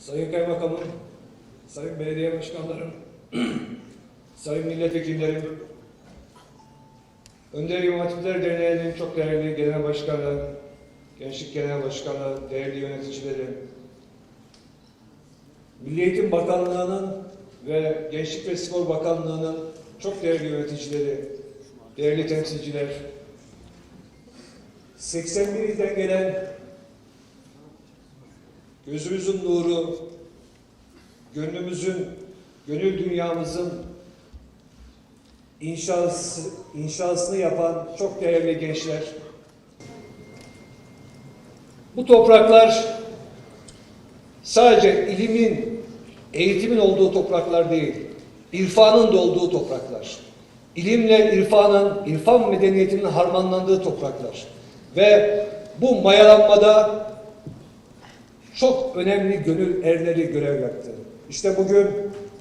Sayın Kaymakamım, Sayın Belediye Başkanlarım, Sayın Milletvekillerim, Önder Hatipler Derneği'nin çok değerli Genel Başkanı, Gençlik Genel Başkanı, değerli yöneticileri, Milli Eğitim Bakanlığı'nın ve Gençlik ve Spor Bakanlığı'nın çok değerli yöneticileri, değerli temsilciler, 81 ilden gelen gözümüzün nuru, gönlümüzün, gönül dünyamızın inşası, inşasını yapan çok değerli gençler. Bu topraklar sadece ilimin, eğitimin olduğu topraklar değil, irfanın da olduğu topraklar. İlimle irfanın, irfan medeniyetinin harmanlandığı topraklar. Ve bu mayalanmada çok önemli gönül erleri görev yaptı. İşte bugün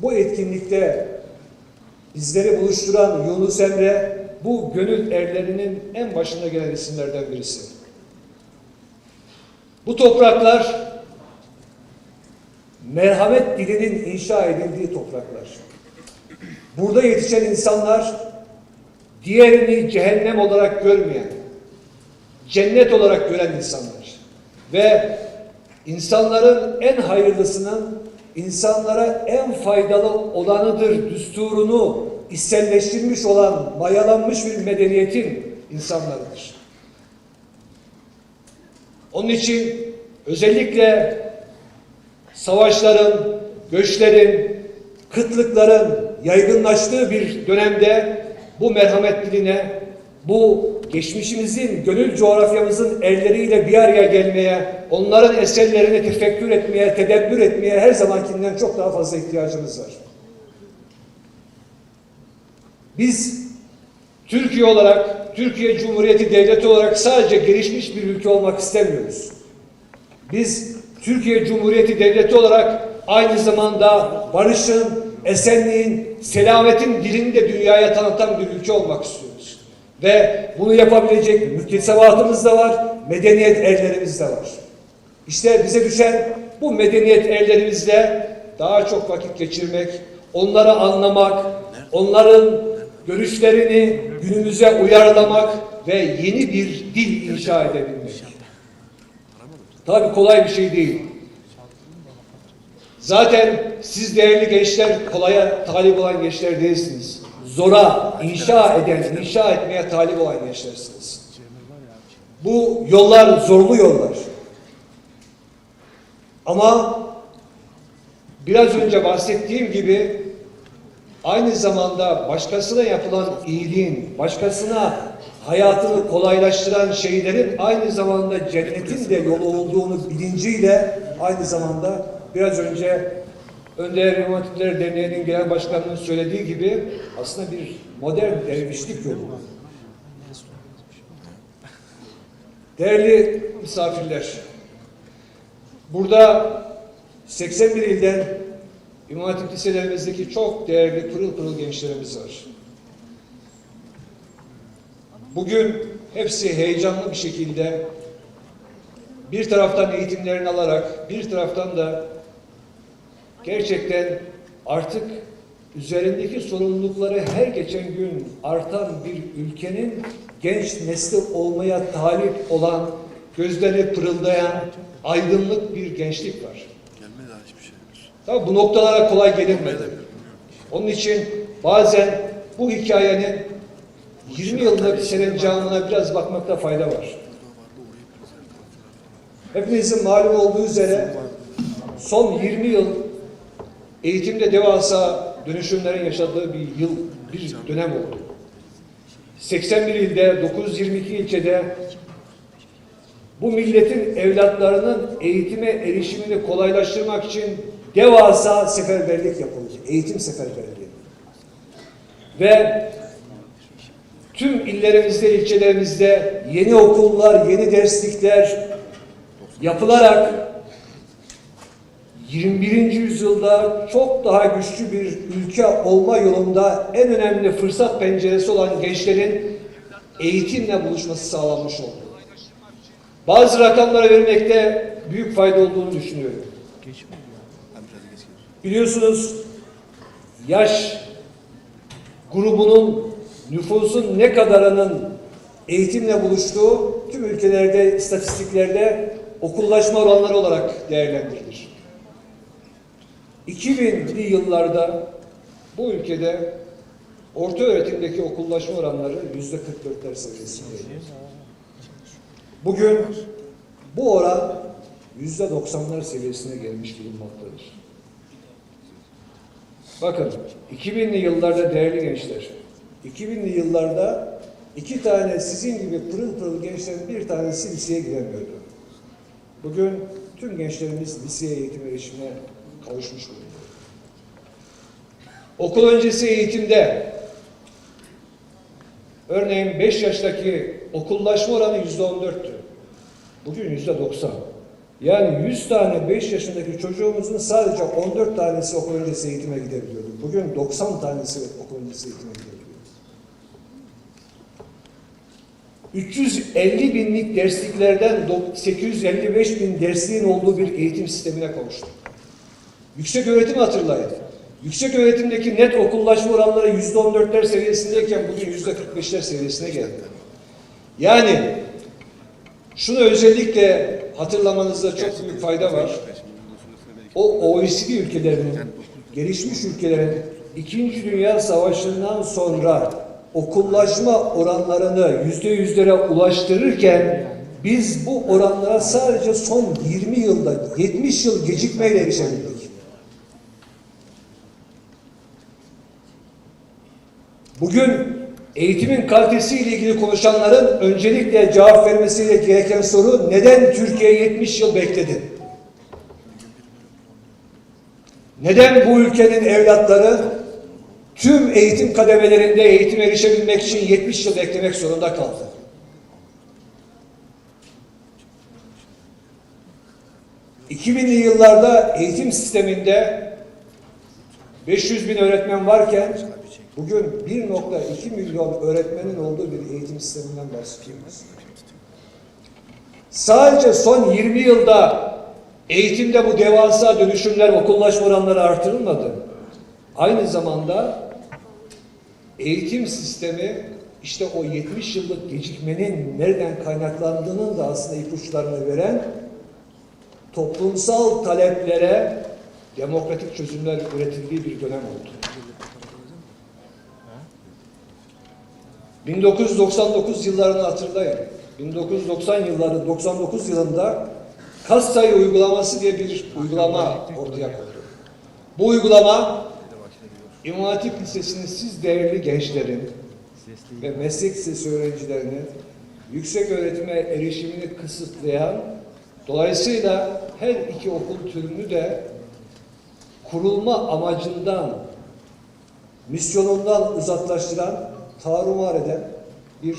bu etkinlikte bizleri buluşturan Yunus Emre bu gönül erlerinin en başında gelen isimlerden birisi. Bu topraklar merhamet dilinin inşa edildiği topraklar. Burada yetişen insanlar diğerini cehennem olarak görmeyen, cennet olarak gören insanlar. Ve insanların en hayırlısının insanlara en faydalı olanıdır düsturunu içselleştirmiş olan, mayalanmış bir medeniyetin insanlarıdır. Onun için özellikle savaşların, göçlerin, kıtlıkların yaygınlaştığı bir dönemde bu merhamet diline, bu geçmişimizin, gönül coğrafyamızın erleriyle bir araya gelmeye, onların eserlerini tefekkür etmeye, tedebbür etmeye her zamankinden çok daha fazla ihtiyacımız var. Biz Türkiye olarak, Türkiye Cumhuriyeti Devleti olarak sadece gelişmiş bir ülke olmak istemiyoruz. Biz Türkiye Cumhuriyeti Devleti olarak aynı zamanda barışın, esenliğin, selametin dilini de dünyaya tanıtan bir ülke olmak istiyoruz. Ve bunu yapabilecek müktesebatımız da var, medeniyet erlerimiz de var. İşte bize düşen bu medeniyet erlerimizle daha çok vakit geçirmek, onları anlamak, onların görüşlerini günümüze uyarlamak ve yeni bir dil inşa edebilmek. Tabii kolay bir şey değil. Zaten siz değerli gençler kolaya talip olan gençler değilsiniz. Zora, inşa eden, inşa etmeye talip olan gençlersiniz. Bu yollar zorlu yollar. Ama biraz önce bahsettiğim gibi aynı zamanda başkasına yapılan iyiliğin, başkasına hayatını kolaylaştıran şeylerin aynı zamanda cennetin de yolu olduğunu bilinciyle aynı zamanda biraz önce Önder İmam Hatipler Derneği'nin genel başkanının söylediği gibi aslında bir modern dervişlik yolu. Değerli misafirler, burada 81 ilden İmam liselerimizdeki çok değerli pırıl pırıl gençlerimiz var. Bugün hepsi heyecanlı bir şekilde bir taraftan eğitimlerini alarak bir taraftan da gerçekten artık üzerindeki sorumlulukları her geçen gün artan bir ülkenin genç nesli olmaya talip olan, gözleri pırıldayan, aydınlık bir gençlik var. Gelmedi hiçbir şey. Tabii bu noktalara kolay gelinmedi. Onun için bazen bu hikayenin 20 yıllık serencamına biraz bakmakta fayda var. Hepinizin malum olduğu üzere son 20 yıl eğitimde devasa dönüşümlerin yaşadığı bir yıl, bir dönem oldu. 81 ilde, 922 ilçede bu milletin evlatlarının eğitime erişimini kolaylaştırmak için devasa seferberlik yapıldı. Eğitim seferberliği. Ve tüm illerimizde, ilçelerimizde yeni okullar, yeni derslikler yapılarak 21. yüzyılda çok daha güçlü bir ülke olma yolunda en önemli fırsat penceresi olan gençlerin eğitimle buluşması sağlanmış oldu. Bazı rakamlara vermekte büyük fayda olduğunu düşünüyorum. Biliyorsunuz yaş grubunun nüfusun ne kadarının eğitimle buluştuğu tüm ülkelerde istatistiklerde okullaşma oranları olarak değerlendirilir. 2000'li yıllarda bu ülkede orta öğretimdeki okullaşma oranları yüzde 44'ler seviyesindeydi. Bugün bu oran yüzde 90'lar seviyesine gelmiş bulunmaktadır. Bakın 2000'li yıllarda değerli gençler, 2000'li yıllarda iki tane sizin gibi pırıl pırıl gençlerin bir tanesi liseye giremiyordu. Bugün tüm gençlerimiz liseye eğitim erişimine kavuşmuş bulunuyor. Okul öncesi eğitimde örneğin 5 yaştaki okullaşma oranı yüzde 14'tü. Bugün yüzde 90. Yani 100 tane 5 yaşındaki çocuğumuzun sadece 14 tanesi okul öncesi eğitime gidebiliyordu. Bugün 90 tanesi okul öncesi eğitime gidebiliyor. 350 binlik dersliklerden do- 855 bin dersliğin olduğu bir eğitim sistemine kavuştuk. Yüksek öğretimi hatırlayın. Yüksek öğretimdeki net okullaşma oranları yüzde 14'ler seviyesindeyken bugün yüzde 45'ler seviyesine geldi. Yani şunu özellikle hatırlamanızda çok büyük fayda var. O OECD ülkelerinin, gelişmiş ülkelerin İkinci Dünya Savaşı'ndan sonra okullaşma oranlarını yüzde yüzlere ulaştırırken biz bu oranlara sadece son 20 yılda 70 yıl gecikmeyle erişebildik. Bugün eğitimin kalitesiyle ilgili konuşanların öncelikle cevap vermesiyle gereken soru neden Türkiye 70 yıl bekledi? Neden bu ülkenin evlatları tüm eğitim kademelerinde eğitim erişebilmek için 70 yıl beklemek zorunda kaldı? ...2000'li yıllarda eğitim sisteminde 500 bin öğretmen varken bugün 1.2 milyon öğretmenin olduğu bir eğitim sisteminden bahsediyoruz. Sadece son 20 yılda eğitimde bu devasa dönüşümler, okullaşma oranları artırılmadı. Aynı zamanda eğitim sistemi işte o 70 yıllık gecikmenin nereden kaynaklandığının da aslında ipuçlarını veren toplumsal taleplere demokratik çözümler üretildiği bir dönem oldu. 1999 yıllarını hatırlayın. 1990 yılları 99 yılında kas sayı uygulaması diye bir uygulama ortaya kondu. Bu uygulama İmam Hatip Lisesi'nin siz değerli gençlerin ve meslek lisesi öğrencilerinin yüksek öğretime erişimini kısıtlayan dolayısıyla her iki okul türünü de kurulma amacından misyonundan uzaklaştıran, tarumar eden bir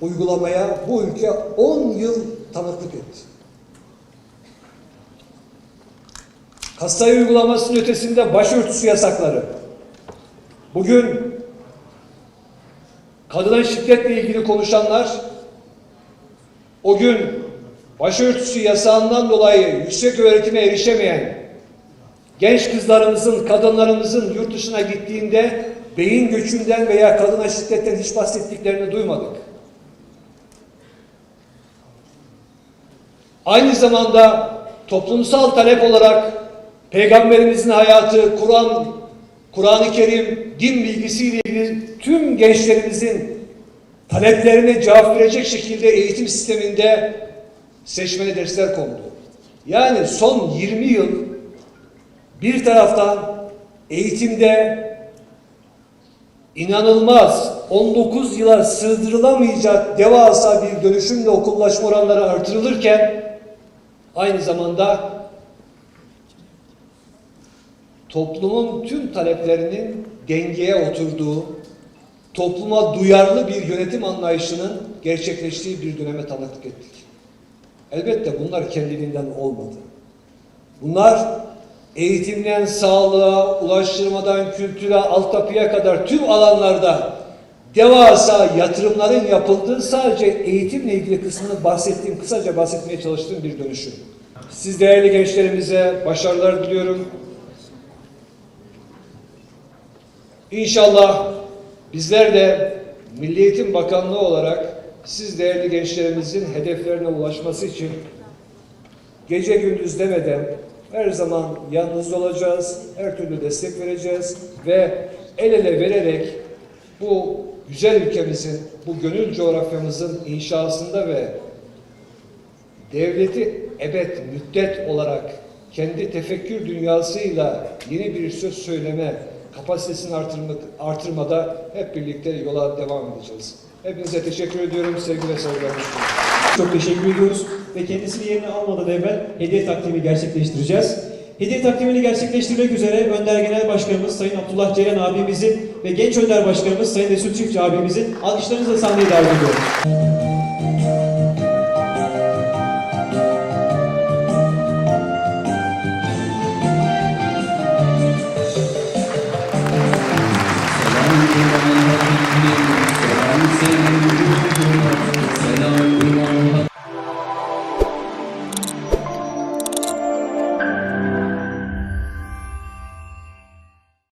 uygulamaya bu ülke 10 yıl tanıklık etti. Kastayı uygulamasının ötesinde başörtüsü yasakları. Bugün kadına şiddetle ilgili konuşanlar o gün başörtüsü yasağından dolayı yüksek öğretime erişemeyen genç kızlarımızın, kadınlarımızın yurt dışına gittiğinde beyin göçünden veya kadına şiddetten hiç bahsettiklerini duymadık. Aynı zamanda toplumsal talep olarak Peygamberimizin hayatı, Kur'an, Kur'an-ı Kerim, din bilgisiyle ilgili tüm gençlerimizin taleplerine cevap verecek şekilde eğitim sisteminde seçmeli dersler kondu. Yani son 20 yıl bir taraftan eğitimde inanılmaz 19 yıla sığdırılamayacak devasa bir dönüşümle okullaşma oranları artırılırken aynı zamanda toplumun tüm taleplerinin dengeye oturduğu, topluma duyarlı bir yönetim anlayışının gerçekleştiği bir döneme tanıklık ettik. Elbette bunlar kendiliğinden olmadı. Bunlar eğitimden sağlığa, ulaştırmadan kültüre, altyapıya kadar tüm alanlarda devasa yatırımların yapıldığı sadece eğitimle ilgili kısmını bahsettiğim, kısaca bahsetmeye çalıştığım bir dönüşüm. Siz değerli gençlerimize başarılar diliyorum. İnşallah bizler de Milli Eğitim Bakanlığı olarak siz değerli gençlerimizin hedeflerine ulaşması için gece gündüz demeden her zaman yanınızda olacağız, her türlü destek vereceğiz ve el ele vererek bu güzel ülkemizin, bu gönül coğrafyamızın inşasında ve devleti ebed müddet olarak kendi tefekkür dünyasıyla yeni bir söz söyleme kapasitesini artırma, artırmada hep birlikte yola devam edeceğiz. Hepinize teşekkür ediyorum. Sevgi ve saygılarımı sunuyorum. Çok teşekkür ediyoruz ve kendisini yerine almadan evvel hediye takdimi gerçekleştireceğiz. Hediye takdimini gerçekleştirmek üzere Önder Genel Başkanımız Sayın Abdullah Ceylan abimizin ve Genç Önder Başkanımız Sayın Resul Çiftçi abimizin alkışlarınızla sahneye davet ediyorum.